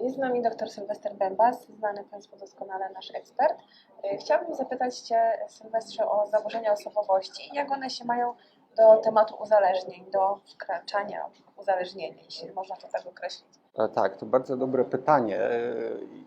Jest z nami dr Sylwester Bębas, znany Państwu doskonale nasz ekspert. Y, Chciałabym zapytać Cię, Sylwestrze, o zaburzenia osobowości i jak one się mają do tematu uzależnień, do wkraczania w uzależnienie, jeśli można to tak określić. E, Tak, to bardzo dobre pytanie e,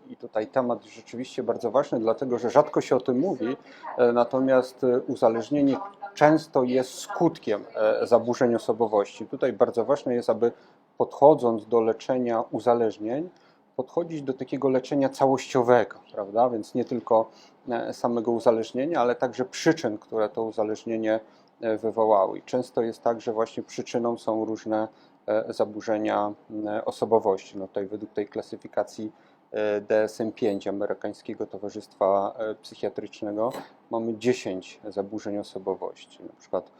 i tutaj temat rzeczywiście bardzo ważny, dlatego że rzadko się o tym mówi, e, natomiast uzależnienie często jest skutkiem zaburzeń osobowości. Tutaj bardzo ważne jest, aby podchodząc do leczenia uzależnień, podchodzić do takiego leczenia całościowego, prawda? Więc nie tylko e, samego uzależnienia, ale także przyczyn, które to uzależnienie e, wywołały. I często jest tak, że właśnie przyczyną są różne e, zaburzenia osobowości. No tutaj według tej klasyfikacji e, DSM-5 Amerykańskiego Towarzystwa Psychiatrycznego mamy 10 zaburzeń osobowości, na przykład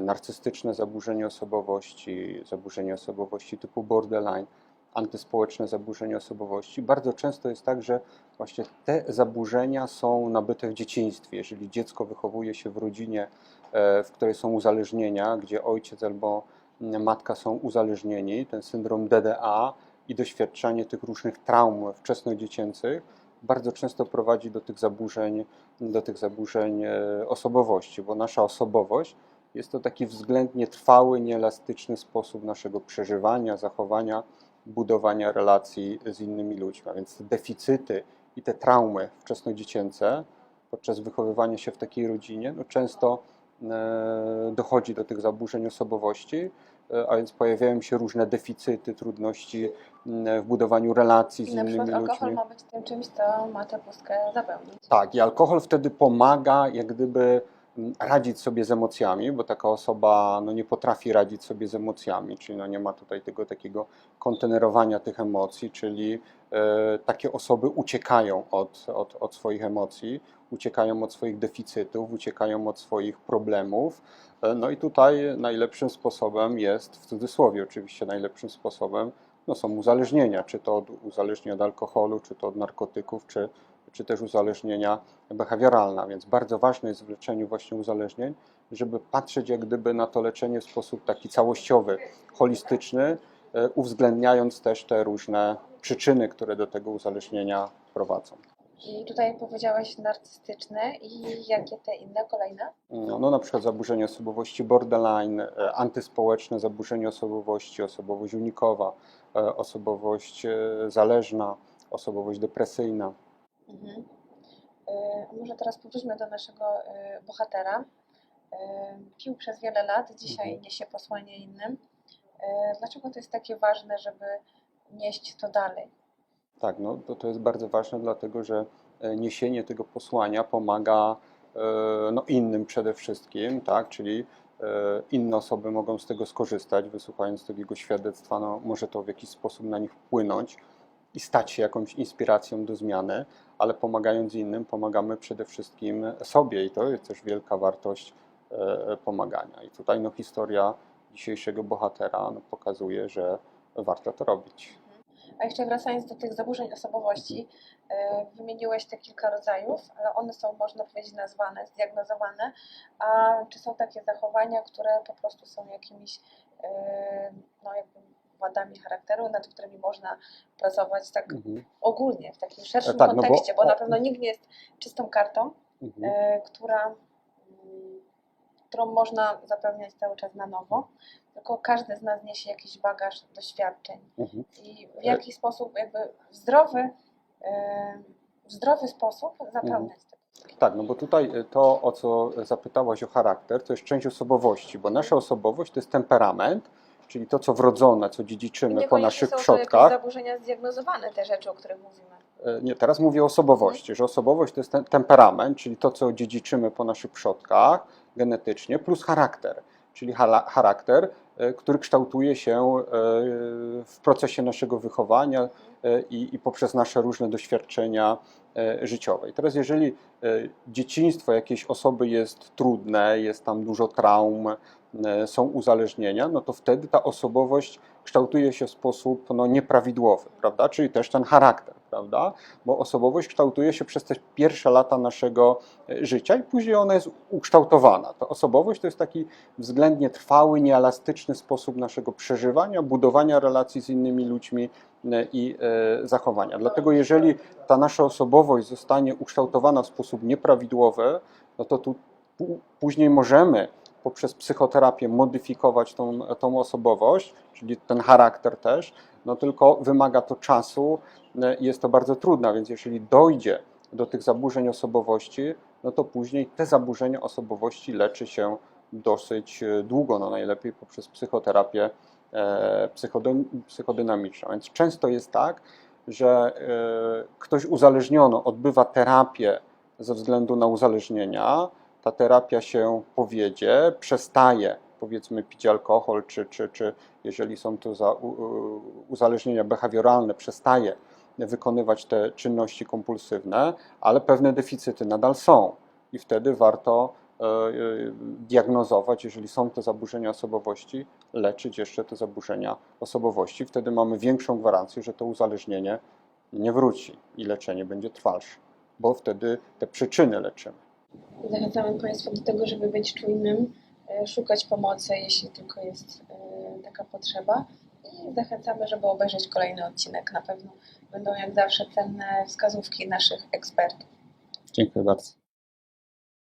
narcystyczne zaburzenie osobowości, zaburzenie osobowości typu borderline, antyspołeczne zaburzenie osobowości. Bardzo często jest tak, że właśnie te zaburzenia są nabyte w dzieciństwie. Jeżeli dziecko wychowuje się w rodzinie, e, w której są uzależnienia, gdzie ojciec albo matka są uzależnieni, ten syndrom DDA i doświadczanie tych różnych traum wczesnodziecięcych bardzo często prowadzi do tych zaburzeń, do tych zaburzeń e, osobowości, bo nasza osobowość jest to taki względnie trwały, nieelastyczny sposób naszego przeżywania, zachowania, budowania relacji z innymi ludźmi. A więc te deficyty i te traumy wczesnodziecięce podczas wychowywania się w takiej rodzinie no często e, dochodzi do tych zaburzeń osobowości, e, a więc pojawiają się różne deficyty, trudności w budowaniu relacji z I innymi przykład ludźmi. alkohol ma być tym czymś, co ma tę pustkę zapełnić. Tak, i alkohol wtedy pomaga jak gdyby radzić sobie z emocjami, bo taka osoba no, nie potrafi radzić sobie z emocjami, czyli no, nie ma tutaj tego takiego kontenerowania tych emocji, czyli e, takie osoby uciekają od, od, od swoich emocji, uciekają od swoich deficytów, uciekają od swoich problemów. E, no i tutaj najlepszym sposobem jest, w cudzysłowie oczywiście najlepszym sposobem, no, są uzależnienia, czy to od od alkoholu, czy to od narkotyków, czy, czy też uzależnienia behawioralne. Więc bardzo ważne jest w leczeniu właśnie uzależnień, żeby patrzeć jak gdyby na to leczenie w sposób taki całościowy, holistyczny, e, uwzględniając też te różne przyczyny, które do tego uzależnienia prowadzą. I tutaj powiedziałeś narcystyczne i jakie te inne, kolejne? No, no na przykład zaburzenie osobowości borderline, e, antyspołeczne zaburzenie osobowości, osobowość unikowa, e, osobowość zależna, osobowość depresyjna. Mhm. Y, Może teraz powróćmy do naszego y, bohatera. Y, Pił przez wiele lat, dzisiaj Mhm. niesie posłanie innym. Dlaczego to jest takie ważne, żeby nieść to dalej? Tak, no to, to jest bardzo ważne, dlatego że e, niesienie tego posłania pomaga e, no, innym przede wszystkim, tak, czyli e, inne osoby mogą z tego skorzystać, wysłuchając takiego świadectwa, no, może to w jakiś sposób na nich wpłynąć i stać się jakąś inspiracją do zmiany, ale pomagając innym, pomagamy przede wszystkim sobie i to jest też wielka wartość e, pomagania. I tutaj no, historia dzisiejszego bohatera no, pokazuje, że warto to robić. A jeszcze wracając do tych zaburzeń osobowości, y, wymieniłeś te kilka rodzajów, ale one są, można powiedzieć, nazwane, zdiagnozowane. A czy są takie zachowania, które po prostu są jakimiś y, no, jakby wadami charakteru, nad którymi można pracować tak Mhm. ogólnie, w takim szerszym tak, no bo- kontekście, bo, na pewno nikt nie jest czystą kartą, Mhm. e, która, mm, którą można zapełniać cały czas na nowo, tylko każdy z nas niesie jakiś bagaż doświadczeń Mhm. i w jaki sposób jakby w zdrowy, e, w zdrowy sposób zapełniać te Tak, no bo tutaj y, to, o co zapytałaś o charakter, to jest część osobowości, bo nasza osobowość to jest temperament, czyli to, co wrodzone, co dziedziczymy po naszych są to przodkach. jakieś zaburzenia zdiagnozowane, te rzeczy, o których mówimy. E, Nie, teraz mówię o osobowości, że osobowość to jest ten temperament, czyli to, co dziedziczymy po naszych przodkach genetycznie, plus charakter, czyli charakter, e, który kształtuje się e, w procesie naszego wychowania i, i poprzez nasze różne doświadczenia życiowe. I teraz, jeżeli dzieciństwo jakiejś osoby jest trudne, jest tam dużo traum, są uzależnienia, no to wtedy ta osobowość kształtuje się w sposób no, nieprawidłowy, prawda? Czyli też ten charakter, prawda? Bo osobowość kształtuje się przez te pierwsze lata naszego e, życia i później ona jest ukształtowana. Ta osobowość to jest taki względnie trwały, nieelastyczny sposób naszego przeżywania, budowania relacji z innymi ludźmi e, i e, zachowania. Dlatego jeżeli ta nasza osobowość zostanie ukształtowana w sposób nieprawidłowy, no to tu pó- później możemy poprzez psychoterapię modyfikować tą, tą osobowość, czyli ten charakter też, no tylko wymaga to czasu e, i jest to bardzo trudne, więc jeżeli dojdzie do tych zaburzeń osobowości, no to później te zaburzenia osobowości leczy się dosyć e, długo, no najlepiej poprzez psychoterapię e, psychody- psychodynamiczną. Więc często jest tak, że ktoś uzależniony odbywa terapię ze względu na uzależnienia, ta terapia się powiedzie, przestaje powiedzmy pić alkohol, czy, czy, czy jeżeli są to za, uzależnienia behawioralne, przestaje wykonywać te czynności kompulsywne, ale pewne deficyty nadal są i wtedy warto e, diagnozować, jeżeli są te zaburzenia osobowości, leczyć jeszcze te zaburzenia osobowości. Wtedy mamy większą gwarancję, że to uzależnienie nie wróci i leczenie będzie trwalsze, bo wtedy te przyczyny leczymy. Zachęcamy Państwa do tego, żeby być czujnym, e, szukać pomocy, jeśli tylko jest e, taka potrzeba. I zachęcamy, żeby obejrzeć kolejny odcinek. Na pewno będą jak zawsze cenne wskazówki naszych ekspertów. Dziękuję bardzo.